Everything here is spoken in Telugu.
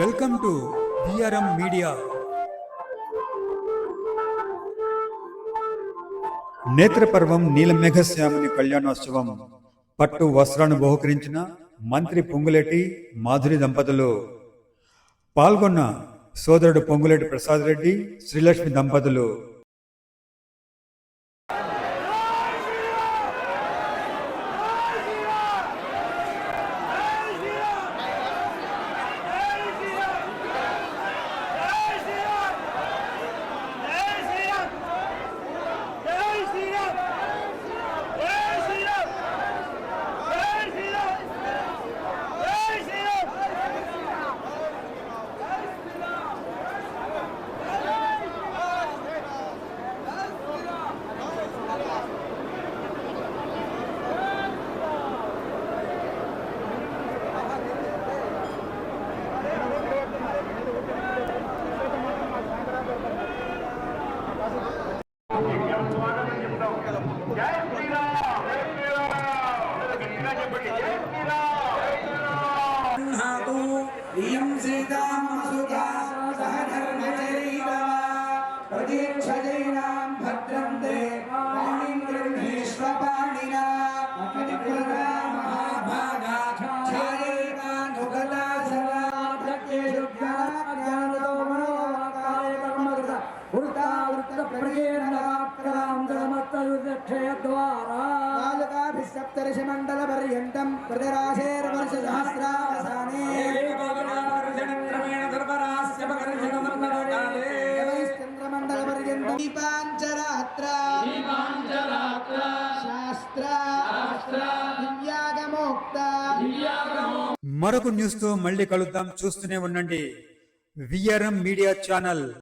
Welcome to BRM media. నేత్రపర్వం నీలమేఘశ్యాముని కళ్యాణోత్సవం. పట్టు వస్త్రాన్ని బహుకరించిన మంత్రి పొంగులేటి మాధురి దంపతులు. పాల్గొన్న సోదరుడు పొంగులేటి ప్రసాద్ రెడ్డి శ్రీలక్ష్మి దంపతులు. హాతు ఇయం సీతామసుగా సహ ప్రతీక్షజైనాం భద్రం తే పాణిం గృహేష్వ పాణినా కటికృతా మహాభాగా ఛాయేవానుగతా సదా ప్రత్యేషు జ్ఞానాజ్ఞానతో కర్మకృత వృత్తా వృత్త ప్రజేంద్రక్షయద్వారా బాలకాభిసప్తర్షిమండలపర్యంతం ప్రజరాశేర్వర్షసహస్రావసానే చంద్రమండలపర్యంతం దీపాంచరాత్ర శాస్త్ర దివ్యాగమోక్త మరొక న్యూస్తో మళ్ళీ కలుద్దాం. చూస్తూనే ఉండండి. VRM media channel